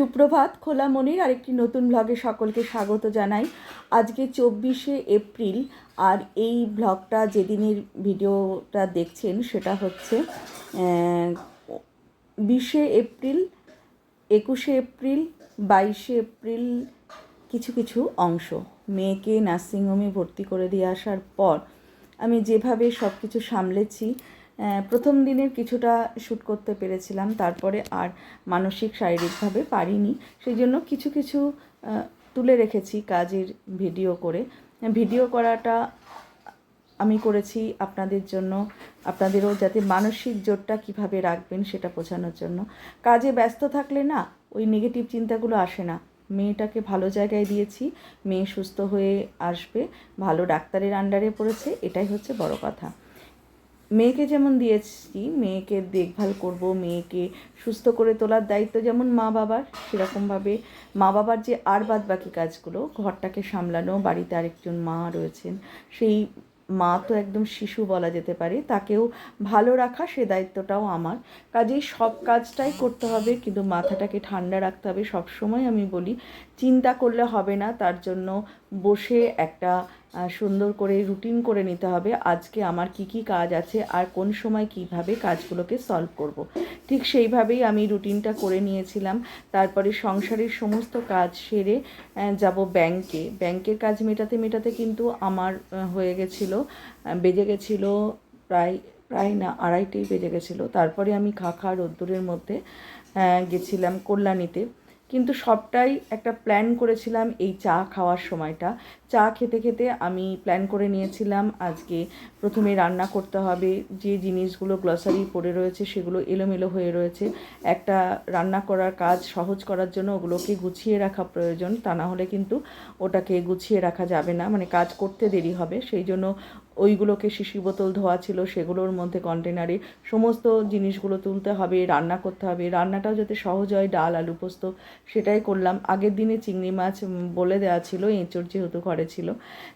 সুপ্রভাত, খোলা মনির আরেকটি নতুন ব্লগে সকলকে স্বাগত জানাই। আজকে চব্বিশে এপ্রিল, আর এই ব্লগটা যেদিনের ভিডিওটা দেখছেন সেটা হচ্ছে বিশে এপ্রিল, একুশে এপ্রিল, বাইশে এপ্রিল কিছু কিছু অংশ। মেয়েকে নার্সিংহোমে ভর্তি করে দিয়ে আসার পর আমি যেভাবে সব কিছু সামলেছি প্রথম দিনের কিছুটা শ্যুট করতে পেরেছিলাম, তারপরে আর মানসিক, শারীরিকভাবে পারিনি। সেই জন্য কিছু কিছু তুলে রেখেছি কাজের ভিডিও করে। ভিডিও করাটা আমি করেছি আপনাদের জন্য, আপনাদেরও যাতে মানসিক জোরটা কীভাবে রাখবেন সেটা বোঝানোর জন্য। কাজে ব্যস্ত থাকলে না, ওই নেগেটিভ চিন্তাগুলো আসে না। মেয়েটাকে ভালো জায়গায় দিয়েছি, মেয়ে সুস্থ হয়ে আসবে, ভালো ডাক্তারের আন্ডারে পড়েছে, এটাই হচ্ছে বড় কথা। মেয়েকে যেমন দিয়েছি, মেয়েকে দেখভাল করব, মেয়েকে সুস্থ করে তোলার দায়িত্ব যেমন মা বাবার সেরকমভাবে মা বাবার যে আর বাদ বাকি কাজগুলো, ঘরটাকে সামলানো, বাড়িতে আরেকজন মা রয়েছেন, সেই মা তো একদম শিশু বলা যেতে পারে, তাকেও ভালো রাখা সে দায়িত্বটাও আমার। কাজেই সব কাজটাই করতে হবে, কিন্তু মাথাটাকে ঠান্ডা রাখতে হবে। সবসময় আমি বলি, চিন্তা করলে হবে না, তার জন্য বসে একটা সুন্দর করে রুটিন করে নিতে হবে আজকে আমার কি কি কাজ আছে আর কোন সময় কীভাবে কাজগুলোকে সলভ করব। ঠিক সেইভাবেই আমি রুটিনটা করে নিয়েছিলাম। তারপরে সংসারের সমস্ত কাজ সেরে যাব ব্যাংকে ব্যাংকের কাজ মেটাতে মেটাতে কিন্তু আমার হয়ে গেছিল বেজে গেছিল প্রায় প্রায় না, আড়াইটেই বেজে গেছিল। তারপরে আমি খা খা রোদ্দুরের মধ্যে গেছিলাম কল্যাণীতে। কিন্তু সবটাই একটা প্ল্যান করেছিলাম এই চা খাওয়ার সময়টা। চা খেতে খেতে আমি প্ল্যান করে নিয়েছিলাম আজকে প্রথমে রান্না করতে হবে, যে জিনিসগুলো গ্লসারি পড়ে রয়েছে সেগুলো এলোমেলো হয়ে রয়েছে। একটা রান্না করার কাজ সহজ করার জন্য ওগুলোকে গুছিয়ে রাখা প্রয়োজন, তা না হলে কিন্তু ওটাকে গুছিয়ে রাখা যাবে না। মানে কাজ করতে দেরি হবে, সেই জন্য ওইগুলোকে শিশি বোতল ধোয়া ছিল, সেগুলোর মধ্যে কন্টেনারে সমস্ত জিনিসগুলো তুলতে হবে, রান্না করতে হবে। রান্নাটাও যাতে সহজ হয়, ডাল, আলু পোস্ত, সেটাই করলাম। আগের দিনে চিংড়ি মাছ বলে দেওয়া ছিল, এঁচড় যেহেতু ঘরে ছিল,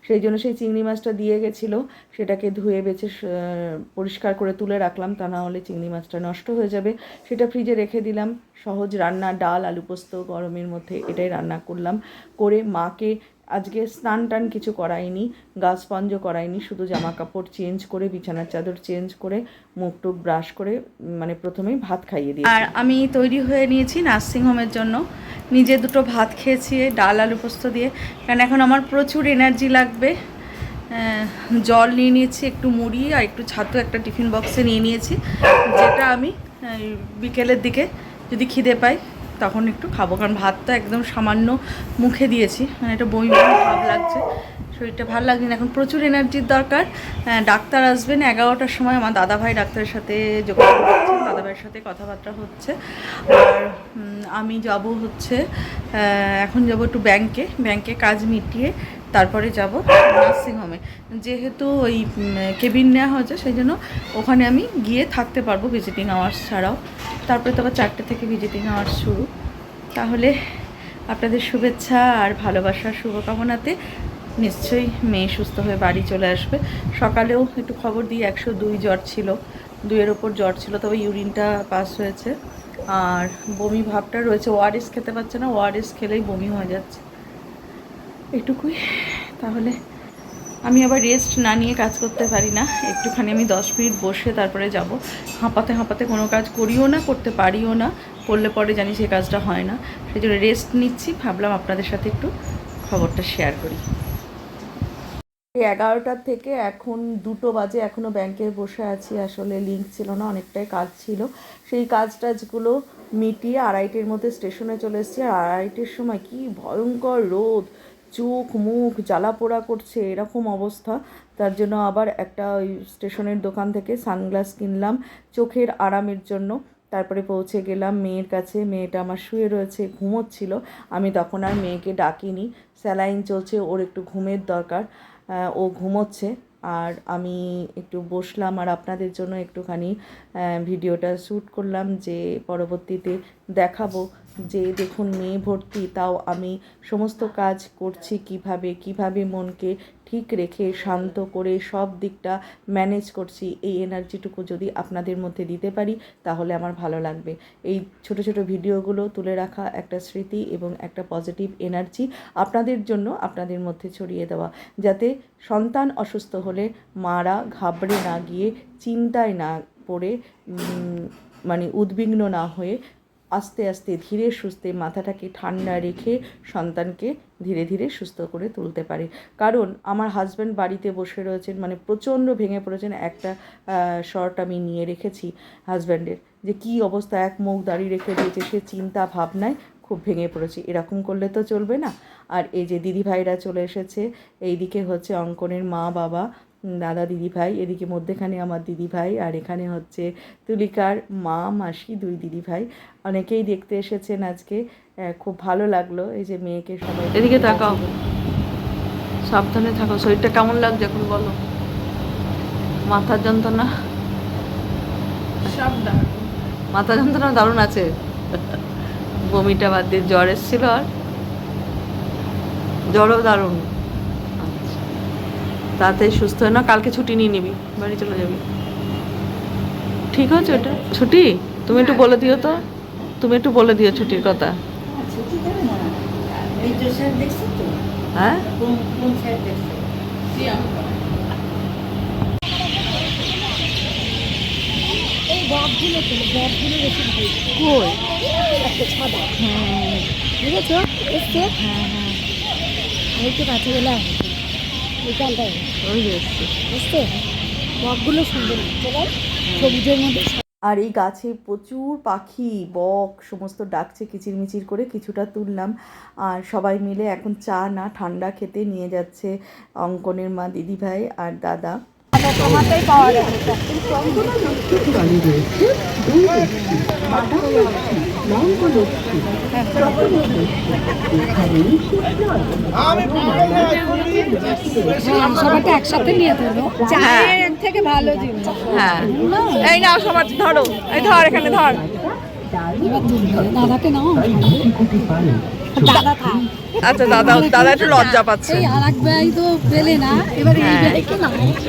সেই জন্য সেই চিংড়ি মাছটা দিয়ে গেছিল। সেটাকে ধুয়ে বেছে পরিষ্কার করে তুলে রাখলাম, তা না হলে চিংড়ি মাছটা নষ্ট হয়ে যাবে। সেটা ফ্রিজে রেখে দিলাম। সহজ রান্না, ডাল, আলু পোস্ত, গরমের মধ্যে এটাই রান্না করলাম। করে মাকে আজকে স্নান টান কিছু করাইনি, গা স্পঞ্জ করাইনি, শুধু জামা কাপড় চেঞ্জ করে, বিছানার চাদর চেঞ্জ করে, মুখ টুক ব্রাশ করে মানে প্রথমেই ভাত খাইয়ে দিই আর আমি তৈরি হয়ে নিয়েছি নার্সিংহোমের জন্য। নিজে দুটো ভাত খেয়েছি, ডাল, আলু পোস্ত দিয়ে। কারণ এখন আমার প্রচুর এনার্জি লাগবে। জল নিয়ে নিয়েছি, একটু মুড়ি আর একটু ছাতু একটা টিফিন বক্সে নিয়ে নিয়েছি। যেটা আমি বিকেলের দিকে যদি খিদে পাই তখন একটু খাব, কারণ ভাতটা একদম সামান্য মুখে দিয়েছি। মানে একটা বই বই ভাব লাগছে। শরীরটা ভালো লাগছে না। এখন প্রচুর এনার্জির দরকার। ডাক্তার আসবেন এগারোটার সময়। আমার দাদাভাই ডাক্তারের সাথে যোগাযোগ করছেন দাদাভাইয়ের সাথে কথাবার্তা হচ্ছে। আর আমি যাব হচ্ছে এখন যাব একটু ব্যাংকে ব্যাংকে কাজ মিটিয়ে তারপরে যাব নার্সিংহোমে। যেহেতু ওই কেবিন নেওয়া হয়েছে, সেই জন্য ওখানে আমি গিয়ে থাকতে পারব ভিজিটিং আওয়ার্স ছাড়াও। তারপরে তো আবার চারটে থেকে ভিজিটিং আওয়ার্স শুরু। তাহলে আপনাদের শুভেচ্ছা আর ভালোবাসার শুভকামনাতে নিশ্চয়ই মেয়ে সুস্থ হয়ে বাড়ি চলে আসবে। সকালেও একটু খবর দিই, একশো দুই জ্বর ছিল। দুইয়ের ওপর জ্বর ছিল, তবে ইউরিনটা পাস হয়েছে। আর বমি ভাবটা রয়েছে, ওআরএস খেতে পারছে না, ওআরএস খেলেই বমি হয়ে যাচ্ছে। এটুকুই। তাহলে আমি আবার রেস্ট না নিয়ে কাজ করতে পারি না। একটুখানি আমি দশ মিনিট বসে তারপরে যাব। হাঁপাতে হাঁপাতে কোনো কাজ করিও না, করতে পারিও না। করলে পরে জানি সে কাজটা হয় না। সেই জন্য রেস্ট নিচ্ছি। ভাবলাম আপনাদের সাথে একটু খবরটা শেয়ার করি। এগারোটার থেকে এখন দুটো বাজে। এখনও ব্যাংকে বসে আছি। আসলে লিঙ্ক ছিল না, অনেকটাই কাজ ছিল। সেই কাজ টাজগুলো মিটিয়ে আড়াইটের মধ্যে স্টেশনে চলে এসেছি। আর আড়াইটের সময় কি ভয়ঙ্কর রোদ চোখ, মুখ জ্বালা পোড়া করছে, এরকম অবস্থা। তার জন্য আবার একটা ওই স্টেশনের দোকান থেকে সানগ্লাস কিনলাম চোখের আরামের জন্য। তারপরে পৌঁছে গেলাম মেয়ের কাছে। মেয়েটা আমার শুয়ে রয়েছে, ঘুমোচ্ছিল। আমি তখন আর মেয়েকে ডাকিনি। স্যালাইন চলছে, ওর একটু ঘুমের দরকার। ও ঘুমোচ্ছে। আর আমি একটু বসলাম আর আপনাদের জন্য একটুখানি ভিডিওটা শ্যুট করলাম যে পরবর্তীতে দেখাবো যে দেখুন মেয়ে ভর্তি, তাও আমি সমস্ত কাজ করছি কীভাবে কীভাবে মনকে ঠিক রেখে শান্ত করে সব দিকটা ম্যানেজ করছি, এই এনার্জিটুকু যদি আপনাদের মধ্যে দিতে পারি, তাহলে আমার ভালো লাগবে। এই ছোট ছোট ভিডিওগুলো তুলে রাখা একটা স্মৃতি এবং একটা পজিটিভ এনার্জি আপনাদের জন্য আপনাদের মধ্যে ছড়িয়ে দেওয়া। যাতে সন্তান অসুস্থ হলে মারা ঘাবড়ে না গিয়ে চিন্তায় না পড়ে মানে উদ্বিগ্ন না হয়ে আস্তে আস্তে ধীরে সুস্থে মাথাটাকে ঠান্ডা রেখে সন্তানকে ধীরে ধীরে সুস্থ করে তুলতে পারে। কারণ আমার হাজব্যান্ড বাড়িতে বসে রয়েছেন মানে প্রচণ্ড ভেঙে পড়েছেন একটা শর্ট আমি নিয়ে রেখেছি হাজব্যান্ডের যে কী অবস্থা, এক মুখ দাঁড়িয়ে রেখে দিয়েছে, সে চিন্তা ভাবনায় খুব ভেঙে পড়েছি। এরকম করলে তো চলবে না। আর এই যে দিদিভাইরা চলে এসেছে, এইদিকে হচ্ছে অঙ্কনের মা বাবা উম, দাদা দিদিভাই এদিকে মধ্যেখানে আমার দিদিভাই আর এখানে হচ্ছে তুলিকার মা মাসি দুই দিদিভাই। অনেকেই দেখতে এসেছেন আজকে খুব ভালো লাগল এই যে মেয়েকে সবাই এদিকে তাকাও। সাবধানে থাকো শরীরটা কেমন লাগছে এখন বলো? মাথার যন্ত্রণা? মাথা যন্ত্রণা দারুণ আছে। বমিটা বাদ দিয়ে জ্বর এসেছিল আর। জ্বরও দারুণ। তাতে সুস্থ হয় না কালকে ছুটি নিয়ে নিবি বাড়ি চলে যাবি। ঠিক আছে ওটা? ছুটি? তুমি একটু বলে দিও তো। তুমি একটু বলে দিও ছুটির কথা। তো? হ্যাঁ? তো বেশি ভালো। কই একটা সাদা বুঝেছ? এসছে? হ্যাঁ হ্যাঁ। আমি তো কাছে গেলাম এখানটায়। ওই এসছে। এসছে বকগুলো সুন্দর লাগছে সবুজের মধ্যে আর এই গাছে প্রচুর পাখি বক সমস্ত ডাকছে কিচিরমিচির করে কিছুটা তুললাম। আর সবাই মিলে এখন চা না ঠান্ডা খেতে নিয়ে যাচ্ছে অঙ্কনের মা দিদিভাই আর দাদা। পাওয়া যাবে একসাথে নিয়ে ধরো চায়ের থেকে ভালো জিনিস। হ্যাঁ। এই নাও সবার ধরো। এই ধর এখানে ধর দাদাকে নাও। আচ্ছা দাদা দাদা একটু লজ্জা পাচ্ছে। আর এক ভাই তো পেলে না এবার এই হ্যাঁ। ভাইকে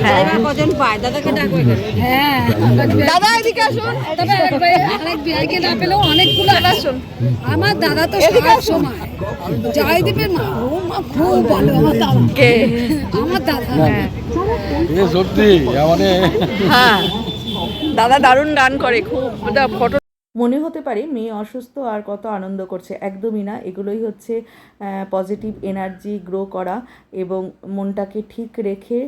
হ্যাঁ। কজন পায়? দাদাকে ডাকবে হ্যাঁ দাদা এদিকে আসুন। তবে আরেক ভাই আরেক ভাইকে না পেলেও অনেকগুলো আসুন আমার দাদা তো সব সময় জয়দীপের মা ও মা খুব ভালো আমার দাদা। কে? আমার দাদা। হ্যাঁ। সত্যি মানে হ্যাঁ। দাদা দারুণ গান করে খুব ফটো মনে হতে পারে মেয়ে অসুস্থ আর কত আনন্দ করছে। একদমই না। এগুলোই হচ্ছে পজিটিভ এনার্জি গ্রো করা এবং মনটাকে ঠিক রেখে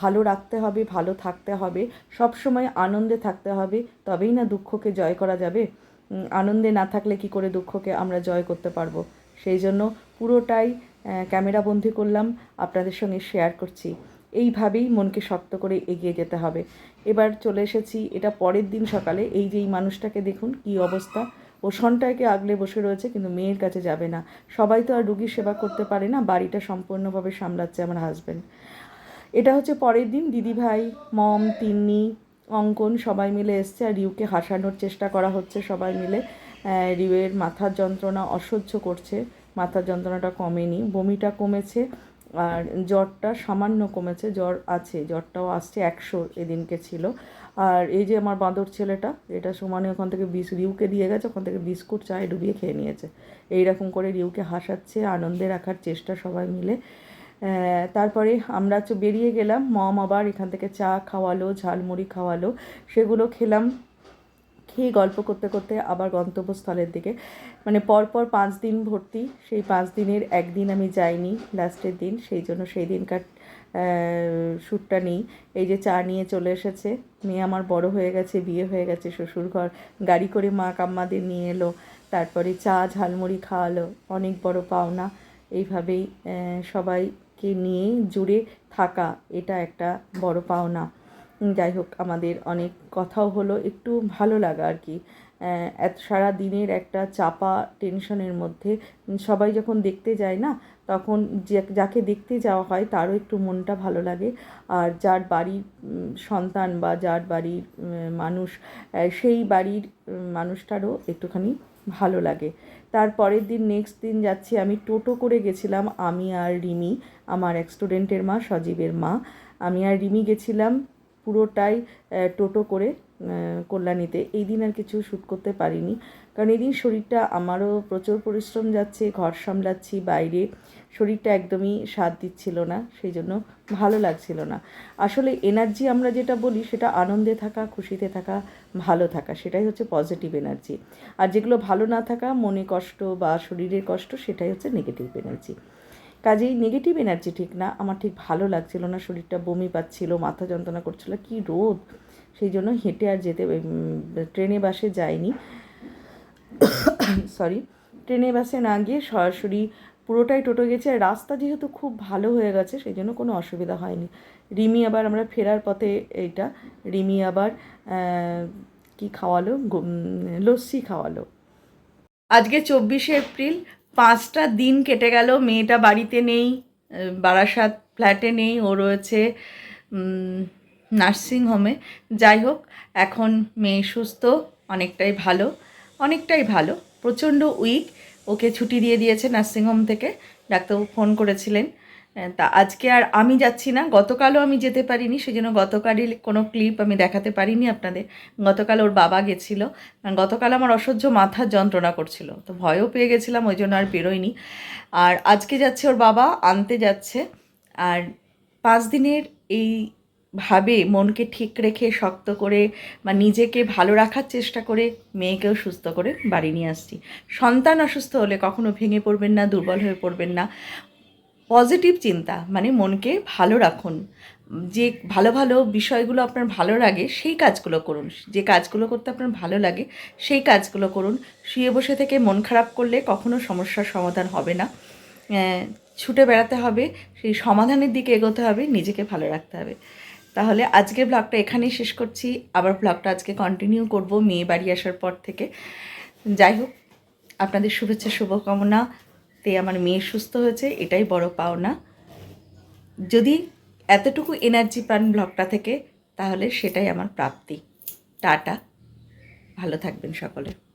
ভালো রাখতে হবে, ভালো থাকতে হবে। সব সময় আনন্দে থাকতে হবে। তবেই না দুঃখকে জয় করা যাবে। আনন্দে না থাকলে কি করে দুঃখকে আমরা জয় করতে পারব? সেই জন্য পুরোটাই ক্যামেরা বন্দি করলাম। আপনাদের সঙ্গে শেয়ার করছি। এইভাবেই মনকে শক্ত করে এগিয়ে যেতে হবে। এবার চলে এসেছি, এটা পরের দিন সকালে, এই যে এই মানুষটাকে দেখুন কি অবস্থা। ও সন্টায়কে আগলে বসে রয়েছে, কিন্তু মেয়ের কাছে যাবে না। সবাই তো আর রুগীর সেবা করতে পারে না, বাড়িটা সম্পূর্ণভাবে সামলাচ্ছে আমার হাজব্যান্ড এটা হচ্ছে পরের দিন, দিদিভাই, মম, তিন্নি, অঙ্কন সবাই মিলে এসছে, আর রিউকে হাসানোর চেষ্টা করা হচ্ছে সবাই মিলে। রিউয়ের মাথার যন্ত্রণা অসহ্য করছে, মাথার যন্ত্রণাটা কমেনি, বমিটা কমেছে। আর জ্বরটা সামান্য কমেছে, জ্বর আছে, জ্বরটাও আসছে একশো এদিনকে ছিল। আর এই যে আমার বাঁদর ছেলেটা, এটা সমানে ওখান থেকে বিস, রিউকে দিয়ে গেছে, ওখান থেকে বিস্কুট, চায়ে ডুবিয়ে খেয়ে নিয়েছে। এই রকম করে রিউকে হাসাচ্ছে, আনন্দে রাখার চেষ্টা সবাই মিলে। তারপরে আমরা বেরিয়ে গেলাম, মম আবার এখান থেকে চা খাওয়ালো, ঝালমুড়ি খাওয়ালো, সেগুলো খেলাম। খেয়ে গল্প করতে করতে আবার গন্তব্যস্থলের দিকে। মানে পরপর পাঁচ দিন ভর্তি, সেই পাঁচ দিনের একদিন আমি যাইনি, লাস্টের দিন, সেই জন্য সেই দিনকার শ্যুটটা নেই। এই যে চা নিয়ে চলে এসেছে, মেয়ে আমার বড় হয়ে গেছে, বিয়ে হয়ে গেছে শ্বশুরঘর গাড়ি করে মা কাম্মাদের নিয়ে এলো, তারপরে চা, ঝালমুড়ি খাওয়ালো, অনেক বড় পাওনা। এইভাবেই সবাইকে নিয়ে জুড়ে থাকা, এটা একটা বড় পাওনা। যাই হোক আমাদের অনেক কথাও হলো, একটু ভালো লাগা আর কি। এত সারা দিনের একটা চাপা টেনশনের মধ্যে সবাই যখন দেখতে যায় না, তখন যাকে দেখতে যাওয়া হয় তারও একটু মনটা ভালো লাগে। আর যার বাড়ির সন্তান বা যার বাড়ির মানুষ সেই বাড়ির মানুষটারও একটুখানি ভালো লাগে। তার পরের দিন নেক্সট দিন যাচ্ছি, আমি টোটো করে গেছিলাম, আমি আর রিমি, আমার এক স্টুডেন্টের মা, সজীবের মা। আমি আর রিমি গেছিলাম পুরোটাই টোটো করে কল্যাণীতে। এই দিন আর কিছু শ্যুট করতে পারিনি। কারণ এই দিন শরীরটা আমারও প্রচুর পরিশ্রম যাচ্ছে, ঘর সামলাচ্ছি, বাইরে। শরীরটা একদমই সাথ দিচ্ছিল না, সেই জন্য ভালো লাগছিল না। আসলে এনার্জি আমরা যেটা বলি, সেটা আনন্দে থাকা, খুশিতে থাকা, ভালো থাকা, সেটাই হচ্ছে পজিটিভ এনার্জি আর যেগুলো ভালো না থাকা, মনে কষ্ট বা শরীরের কষ্ট, সেটাই হচ্ছে নেগেটিভ এনার্জি কাজেই নেগেটিভ এনার্জি ঠিক না, আমার ঠিক ভালো লাগছিল না, শরীরটা বমি পাচ্ছিল, মাথা যন্ত্রণা করছিল, কি রোদ। সেই জন্য হেঁটে আর যেতে ট্রেনে বাসে যাইনি। সরি ট্রেনে বাসে না গিয়ে সরাসরি পুরোটাই টোটো গেছে, আর রাস্তা যেহেতু খুব ভালো হয়ে গেছে, সেই জন্য কোনো অসুবিধা হয়নি। রিমি আবার আমরা ফেরার পথে এইটা, রিমি আবার কি খাওয়ালো? লস্যি খাওয়ালো। আজকে চব্বিশে এপ্রিল পাঁচটা দিন কেটে গেল, মেয়েটা বাড়িতে নেই বারাসাত ফ্ল্যাটে নেই, ও রয়েছে নার্সিংহোমে যাই হোক, এখন মেয়ে সুস্থ, অনেকটাই ভালো অনেকটাই ভালো। প্রচণ্ড উইক, ওকে ছুটি দিয়ে দিয়েছে নার্সিংহোম থেকে, ডাক্তারবাবু ফোন করেছিলেন। তা আজকে আর আমি যাচ্ছি না। গতকালও আমি যেতে পারিনি সেই জন্য গতকালই কোনো ক্লিপ আমি দেখাতে পারিনি আপনাদের। গতকাল ওর বাবা গেছিল। কারণ গতকাল আমার অসহ্য মাথার যন্ত্রণা করছিল। তো ভয়ও পেয়ে গেছিলাম, ওই জন্য আর বেরোয়নি। আর আজকে যাচ্ছে ওর বাবা, আনতে যাচ্ছে। আর পাঁচ দিনের এই ভাবে মনকে ঠিক রেখে, শক্ত করে বা নিজেকে ভালো রাখার চেষ্টা করে মেয়েকেও সুস্থ করে বাড়ি নিয়ে আসছি। সন্তান অসুস্থ হলে কখনো ভেঙে পড়বেন না, দুর্বল হয়ে পড়বেন না। পজিটিভ চিন্তা মানে মনকে ভালো রাখুন। যে ভালো ভালো বিষয়গুলো আপনার ভালো লাগে, সেই কাজগুলো করুন। যে কাজগুলো করতে আপনার ভালো লাগে, সেই কাজগুলো করুন। শুয়ে বসে থেকে মন খারাপ করলে কখনো সমস্যার সমাধান হবে না। ছুটে বেড়াতে হবে, সেই সমাধানের দিকে এগোতে হবে, নিজেকে ভালো রাখতে হবে। তাহলে আজকের ব্লগটা এখানেই শেষ করছি। আবার ব্লগটা আজকে কন্টিনিউ করব, মেয়ে বাড়ি আসার পর থেকে। যাই হোক, আপনাদের শুভেচ্ছা শুভকামনাতে আমার মেয়ে সুস্থ হয়েছে, এটাই বড় পাওনা। যদি এতটুকু এনার্জি পান ব্লগটা থেকে, তাহলে সেটাই আমার প্রাপ্তি। টাটা। ভালো থাকবেন সকলে।